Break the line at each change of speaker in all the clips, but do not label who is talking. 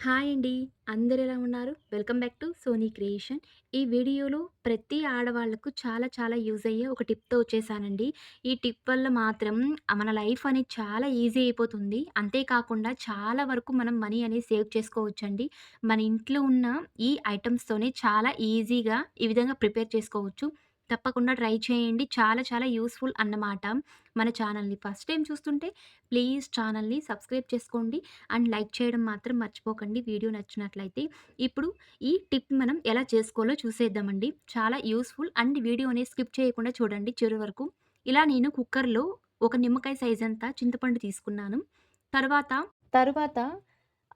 Hi అండి. అందరు ఎలా ఉన్నారు? Welcome back to Sony creation. ఈ వీడియోలో ప్రతి ఆడవాళ్ళకు చాలా చాలా యూజ్ అయ్యే ఒక టిప్‌తో వచ్చేసానండి. ఈ టిప్ వల్ల మాత్రం మన లైఫ్ అనేది చాలా ఈజీ అయిపోతుంది. అంతేకాకుండా చాలా వరకు మనం మనీ అనేది సేవ్ చేసుకోవచ్చండి. మన ఇంట్లో ఉన్న ఈ ఐటెమ్స్‌తోనే చాలా ఈజీగా ఈ విధంగా ప్రిపేర్ చేసుకోవచ్చు. తప్పకుండా ట్రై చేయండి. చాలా చాలా యూస్ఫుల్ అన్నమాట. మన ఛానల్‌ని ఫస్ట్ టైం చూస్తుంటే ప్లీజ్ ఛానల్‌ని సబ్స్క్రైబ్ చేసుకోండి. అండ్ లైక్ చేయడం మాత్రం మర్చిపోకండి వీడియో నచ్చినట్లయితే. ఇప్పుడు ఈ టిప్ మనం ఎలా చేసుకోవాలో చూసేద్దామండి. చాలా యూస్ఫుల్ అండ్ వీడియోని స్కిప్ చేయకుండా చూడండి చివరి వరకు. ఇలా నేను కుక్కర్‌లో ఒక నిమ్మకాయ సైజ్ అంతా చింతపండు తీసుకున్నాను. తర్వాత, తర్వాత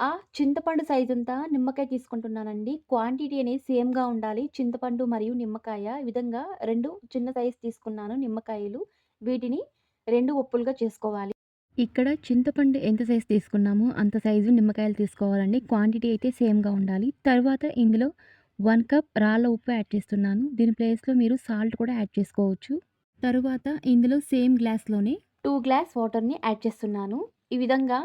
ఆ చింతపండు సైజ్ అంతా నిమ్మకాయ తీసుకుంటున్నానండి. క్వాంటిటీ అనేది సేమ్‌గా ఉండాలి. చింతపండు మరియు నిమ్మకాయ ఈ విధంగా రెండు చిన్న సైజ్ తీసుకున్నాను నిమ్మకాయలు. వీటిని రెండు ఉప్పులుగా చేసుకోవాలి. ఇక్కడ చింతపండు ఎంత సైజు తీసుకున్నామో అంత సైజు నిమ్మకాయలు తీసుకోవాలండి. క్వాంటిటీ అయితే సేమ్‌గా ఉండాలి. తర్వాత ఇందులో వన్ కప్ రాళ్ళ ఉప్పు యాడ్ చేస్తున్నాను. దీని ప్లేస్‌లో మీరు సాల్ట్ కూడా యాడ్ చేసుకోవచ్చు. తరువాత ఇందులో సేమ్ గ్లాస్‌లోనే టూ గ్లాస్ వాటర్‌ని యాడ్ చేస్తున్నాను. ఈ విధంగా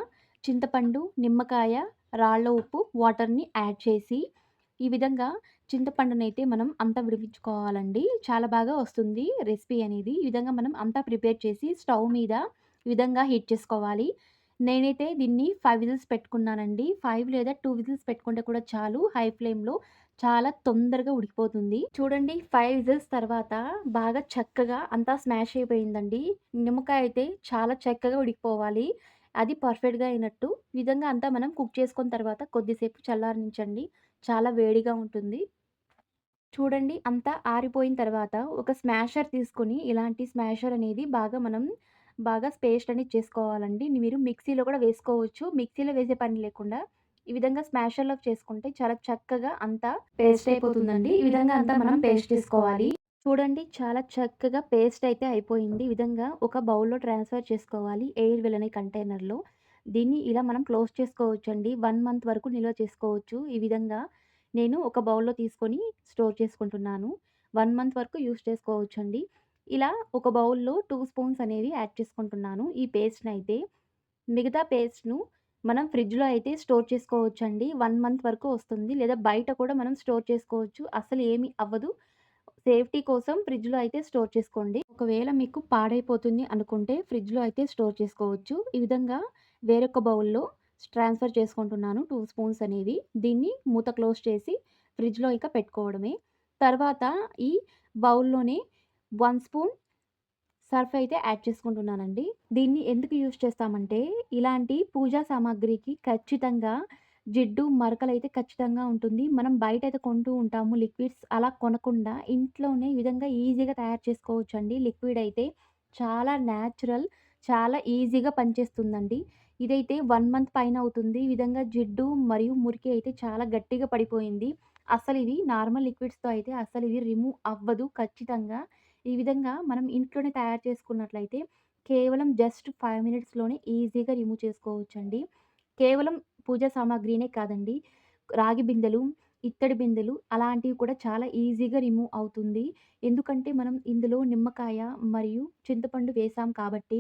చింతపండు, నిమ్మకాయ, రాళ్ళ ఉప్పు, వాటర్‌ని యాడ్ చేసి ఈ విధంగా చింతపండునైతే మనం అంతా విడిపించుకోవాలండి. చాలా బాగా వస్తుంది రెసిపీ అనేది. ఈ విధంగా మనం అంతా ప్రిపేర్ చేసి స్టవ్ మీద ఈ విధంగా హీట్ చేసుకోవాలి. నేనైతే దీన్ని ఫైవ్ విజిల్స్ పెట్టుకున్నానండి. ఫైవ్ లేదా టూ విజిల్స్ పెట్టుకుంటే కూడా చాలు. హై ఫ్లేమ్‌లో చాలా తొందరగా ఉడికిపోతుంది. చూడండి ఫైవ్ విజిల్స్ తర్వాత బాగా చక్కగా అంతా స్మాష్ అయిపోయిందండి. నిమ్మకాయ అయితే చాలా చక్కగా ఉడికిపోవాలి. అది పర్ఫెక్ట్‌గా అయినట్టు. ఈ విధంగా అంతా మనం కుక్ చేసుకున్న తర్వాత కొద్దిసేపు చల్లారనించండి. చాలా వేడిగా ఉంటుంది. చూడండి అంతా ఆరిపోయిన తర్వాత ఒక స్మాషర్ తీసుకొని ఇలాంటి స్మాషర్ అనేది బాగా మనం బాగా పేస్ట్ అనేది చేసుకోవాలండి. మీరు మిక్సీలో కూడా వేసుకోవచ్చు. మిక్సీలో వేసే పని లేకుండా ఈ విధంగా స్మాషర్‌లో చేసుకుంటే చాలా చక్కగా అంతా పేస్ట్ అయిపోతుందండి. ఈ విధంగా అంతా మనం పేస్ట్ చేసుకోవాలి. చూడండి చాలా చక్కగా పేస్ట్ అయితే అయిపోయింది. ఈ విధంగా ఒక బౌల్‌లో ట్రాన్స్‌ఫర్ చేసుకోవాలి. ఎయిర్ వెళ్ళని కంటైనర్‌లో. దీన్ని ఇలా మనం క్లోజ్ చేసుకోవచ్చండి. వన్ మంత్ వరకు నిల్వ చేసుకోవచ్చు. ఈ విధంగా నేను ఒక బౌల్‌లో తీసుకొని స్టోర్ చేసుకుంటున్నాను. వన్ మంత్ వరకు యూస్ చేసుకోవచ్చండి. ఇలా ఒక బౌల్‌లో టూ స్పూన్స్ అనేవి యాడ్ చేసుకుంటున్నాను. ఈ పేస్ట్ని అయితే మిగతా పేస్ట్‌ను మనం ఫ్రిడ్జ్‌లో అయితే స్టోర్ చేసుకోవచ్చండి. వన్ మంత్ వరకు వస్తుంది. లేదా బయట కూడా మనం స్టోర్ చేసుకోవచ్చు. అసలు ఏమి అవ్వదు. సేఫ్టీ కోసం ఫ్రిడ్జ్‌లో అయితే స్టోర్ చేసుకోండి. ఒకవేళ మీకు పాడైపోతుంది అనుకుంటే ఫ్రిడ్జ్‌లో అయితే స్టోర్ చేసుకోవచ్చు. ఈ విధంగా వేరొక బౌల్‌లో ట్రాన్స్‌ఫర్ చేసుకుంటున్నాను టూ స్పూన్స్ అనేవి. దీన్ని మూత క్లోజ్ చేసి ఫ్రిడ్జ్‌లో ఇక పెట్టుకోవడమే. తర్వాత ఈ బౌల్‌లోనే వన్ స్పూన్ సర్ఫ్ అయితే యాడ్ చేసుకుంటున్నానండి. దీన్ని ఎందుకు యూజ్ చేస్తామంటే ఇలాంటి పూజా సామాగ్రికి ఖచ్చితంగా జిడ్డు, మరకలైతే ఖచ్చితంగా ఉంటుంది. మనం బయట అయితే కొంటూ ఉంటాము లిక్విడ్స్. అలా కొనకుండా ఇంట్లోనే ఈ విధంగా ఈజీగా తయారు చేసుకోవచ్చు అండి లిక్విడ్ అయితే చాలా న్యాచురల్, చాలా ఈజీగా పనిచేస్తుందండి. ఇదైతే వన్ మంత్ పైన అవుతుంది. ఈ విధంగా జిడ్డు మరియు మురికి అయితే చాలా గట్టిగా పడిపోయింది. అసలు ఇది నార్మల్ లిక్విడ్స్‌తో అయితే అసలు ఇది రిమూవ్ అవ్వదు ఖచ్చితంగా. ఈ విధంగా మనం ఇంట్లోనే తయారు చేసుకున్నట్లయితే కేవలం జస్ట్ ఫైవ్ మినిట్స్‌లోనే ఈజీగా రిమూవ్ చేసుకోవచ్చండి. కేవలం పూజా సామాగ్రినే కాదండి. రాగి బిందెలు, ఇత్తడి బిందెలు అలాంటివి కూడా చాలా ఈజీగా రిమూవ్ అవుతుంది. ఎందుకంటే మనం ఇందులో నిమ్మకాయ మరియు చింతపండు వేసాం కాబట్టి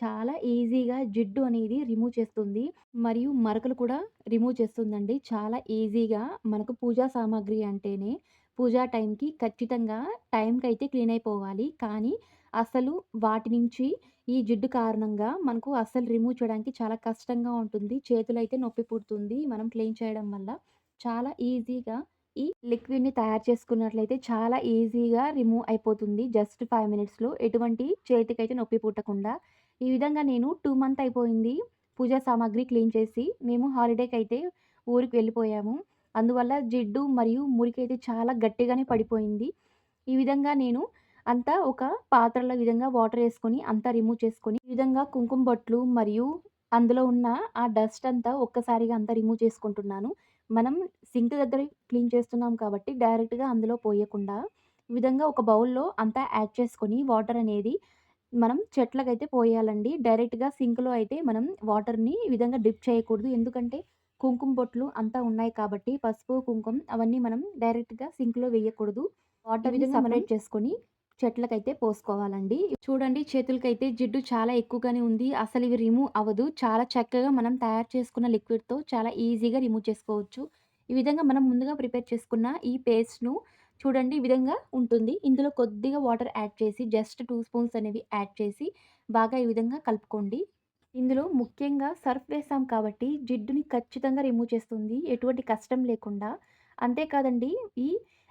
చాలా ఈజీగా జిడ్డు అనేది రిమూవ్ చేస్తుంది. మరియు మరకలు కూడా రిమూవ్ చేస్తుందండి. చాలా ఈజీగా మనకు పూజా సామాగ్రి అంటేనే పూజా టైంకి ఖచ్చితంగా టైంకి అయితే క్లీన్ అయిపోవాలి. కానీ అసలు వాటి నుంచి ఈ జిడ్డు కారణంగా మనకు అస్సలు రిమూవ్ చేయడానికి చాలా కష్టంగా ఉంటుంది. చేతులైతే నొప్పి పుడుతుంది మనం క్లీన్ చేయడం వల్ల. చాలా ఈజీగా ఈ లిక్విడ్‌ని తయారు చేసుకున్నట్లయితే చాలా ఈజీగా రిమూవ్ అయిపోతుంది. జస్ట్ ఫైవ్ మినిట్స్‌లో ఎటువంటి చేతికైతే నొప్పి పుట్టకుండా. ఈ విధంగా నేను టూ మంత్ అయిపోయింది పూజా సామాగ్రి క్లీన్ చేసి. మేము హాలిడేకైతే ఊరికి వెళ్ళిపోయాము. అందువల్ల జిడ్డు మరియు మురికైతే చాలా గట్టిగానే పడిపోయింది. ఈ విధంగా నేను అంతా ఒక పాత్రలో విధంగా వాటర్ ఏసుకొని అంతా రిమూవ్ చేసుకొని ఈ విధంగా కుంకుమ బొట్లు మరియు అందులో ఉన్న ఆ డస్ట్ అంతా ఒక్కసారిగా అంతా రిమూవ్ చేసుకుంటున్నాను. మనం సింక్ దగ్గర క్లీన్ చేస్తున్నాం కాబట్టి డైరెక్ట్‌గా అందులో పోయకుండా ఈ విధంగా ఒక బౌల్‌లో అంతా యాడ్ చేసుకొని వాటర్ అనేది మనం చెట్లకైతే పోయాలండి. డైరెక్ట్‌గా సింక్‌లో అయితే మనం వాటర్‌ని ఈ విధంగా డిప్ చేయకూడదు. ఎందుకంటే కుంకుమ బొట్లు అంతా ఉన్నాయి కాబట్టి పసుపు, కుంకుమ అవన్నీ మనం డైరెక్ట్‌గా సింక్‌లో వేయకూడదు. వాటర్‌ని సెపరేట్ చేసుకొని చెట్లకైతే పోసుకోవాలండి. చూడండి చేతులకైతే జిడ్డు చాలా ఎక్కువగానే ఉంది. అసలు ఇవి రిమూవ్ అవ్వదు. చాలా చక్కగా మనం తయారు చేసుకున్న లిక్విడ్‌తో చాలా ఈజీగా రిమూవ్ చేసుకోవచ్చు. ఈ విధంగా మనం ముందుగా ప్రిపేర్ చేసుకున్న ఈ పేస్ట్‌ను చూడండి ఈ విధంగా ఉంటుంది. ఇందులో కొద్దిగా వాటర్ యాడ్ చేసి జస్ట్ టూ స్పూన్స్ అనేవి యాడ్ చేసి బాగా ఈ విధంగా కలుపుకోండి. ఇందులో ముఖ్యంగా సర్ఫ్ వేసాం కాబట్టి జిడ్డుని ఖచ్చితంగా రిమూవ్ చేస్తుంది. ఎటువంటి కష్టం లేకుండా. అంతేకాదండి ఈ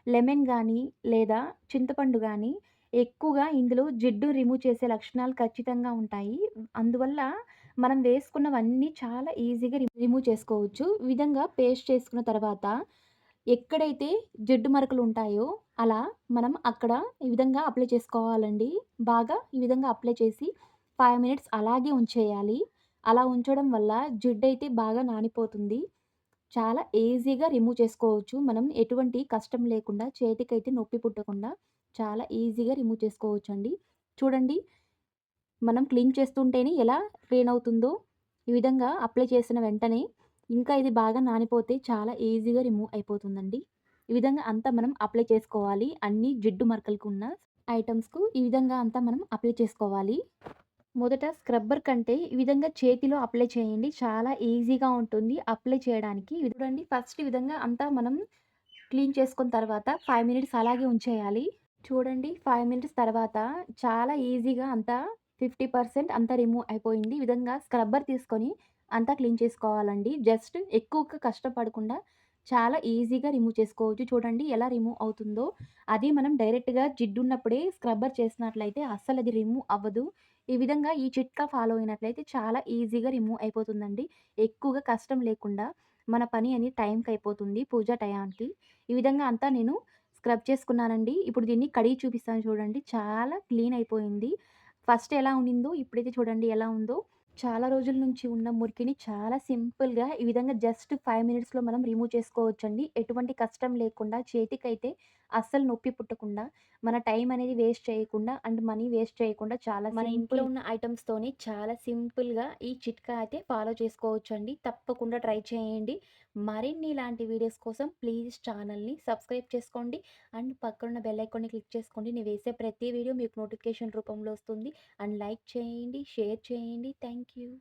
లెమన్ కానీ లేదా చింతపండు కానీ ఎక్కువగా ఇందులో జిడ్డు రిమూవ్ చేసే లక్షణాలు ఖచ్చితంగా ఉంటాయి. అందువల్ల మనం వేసుకున్నవన్నీ చాలా ఈజీగా రి రిమూవ్ చేసుకోవచ్చు. ఈ విధంగా పేస్ట్ చేసుకున్న తర్వాత ఎక్కడైతే జిడ్డు మరకలు ఉంటాయో అలా మనం అక్కడ ఈ విధంగా అప్లై చేసుకోవాలండి. బాగా ఈ విధంగా అప్లై చేసి ఫైవ్ మినిట్స్ అలాగే ఉంచేయాలి. అలా ఉంచడం వల్ల జిడ్డయితే బాగా నానిపోతుంది. చాలా ఈజీగా రిమూవ్ చేసుకోవచ్చు. మనం ఎటువంటి కష్టం లేకుండా చేతికైతే నొప్పి పుట్టకుండా చాలా ఈజీగా రిమూవ్ చేసుకోవచ్చండి. చూడండి మనం క్లీన్ చేస్తుంటేనే ఎలా క్లీన్ అవుతుందో ఈ విధంగా అప్లై చేసిన వెంటనే ఇంకా ఇది బాగా నానిపోతే చాలా ఈజీగా రిమూవ్ అయిపోతుందండి. ఈ విధంగా అంతా మనం అప్లై చేసుకోవాలి. అన్ని జిడ్డు మరకలకు ఉన్న ఐటమ్స్కు ఈ విధంగా అంతా మనం అప్లై చేసుకోవాలి. మొదట స్క్రబ్బర్ కంటే ఈ విధంగా చేతిలో అప్లై చేయండి. చాలా ఈజీగా ఉంటుంది అప్లై చేయడానికి. చూడండి ఫస్ట్ ఈ విధంగా అంతా మనం క్లీన్ చేసుకున్న తర్వాత ఫైవ్ మినిట్స్ అలాగే ఉంచేయాలి. చూడండి ఫైవ్ మినిట్స్ తర్వాత చాలా ఈజీగా అంతా 50% అంతా రిమూవ్ అయిపోయింది. ఈ విధంగా స్క్రబ్బర్ తీసుకొని అంతా క్లీన్ చేసుకోవాలండి. జస్ట్ ఎక్కువగా కష్టపడకుండా చాలా ఈజీగా రిమూవ్ చేసుకోవచ్చు. చూడండి ఎలా రిమూవ్ అవుతుందో. అది మనం డైరెక్ట్‌గా జిడ్డు ఉన్నప్పుడే స్క్రబ్బర్ చేసినట్లయితే అస్సలు అది రిమూవ్ అవ్వదు. ఈ విధంగా ఈ చిట్కా ఫాలో అయినట్లయితే చాలా ఈజీగా రిమూవ్ అయిపోతుందండి. ఎక్కువగా కష్టం లేకుండా మన పని అని టైంకి అయిపోతుంది పూజ టయానికి. ఈ విధంగా అంతా నేను స్క్రబ్ చేసుకున్నానండి. ఇప్పుడు దీన్ని కడిగి చూపిస్తాను చూడండి. చాలా క్లీన్ అయిపోయింది. ఫస్ట్ ఎలా ఉండిందో ఇప్పుడైతే చూడండి ఎలా ఉందో. చాలా రోజుల నుంచి ఉన్న మురికిని చాలా సింపుల్‌గా ఈ విధంగా జస్ట్ 5 మినిట్స్‌లో మనం రిమూవ్ చేసుకోవచ్చండి. ఎటువంటి కష్టం లేకుండా చేతికైతే అస్సలు నొప్పి పుట్టకుండా, మన టైం అనేది వేస్ట్ చేయకుండా అండ్ మనీ వేస్ట్ చేయకుండా చాలా మన ఇంట్లో ఉన్న ఐటెమ్స్‌తోని చాలా సింపుల్‌గా ఈ చిట్కా అయితే ఫాలో చేసుకోవచ్చండి. తప్పకుండా ట్రై చేయండి. మరిన్ని ఇలాంటి వీడియోస్ కోసం ప్లీజ్ ఛానల్‌ని సబ్స్క్రైబ్ చేసుకోండి. అండ్ పక్కనున్న బెల్ ఐకాన్‌ని క్లిక్ చేసుకోండి. నేను వేసే ప్రతి వీడియో మీకు నోటిఫికేషన్ రూపంలో వస్తుంది. అండ్ లైక్ చేయండి, షేర్ చేయండి. Thank you.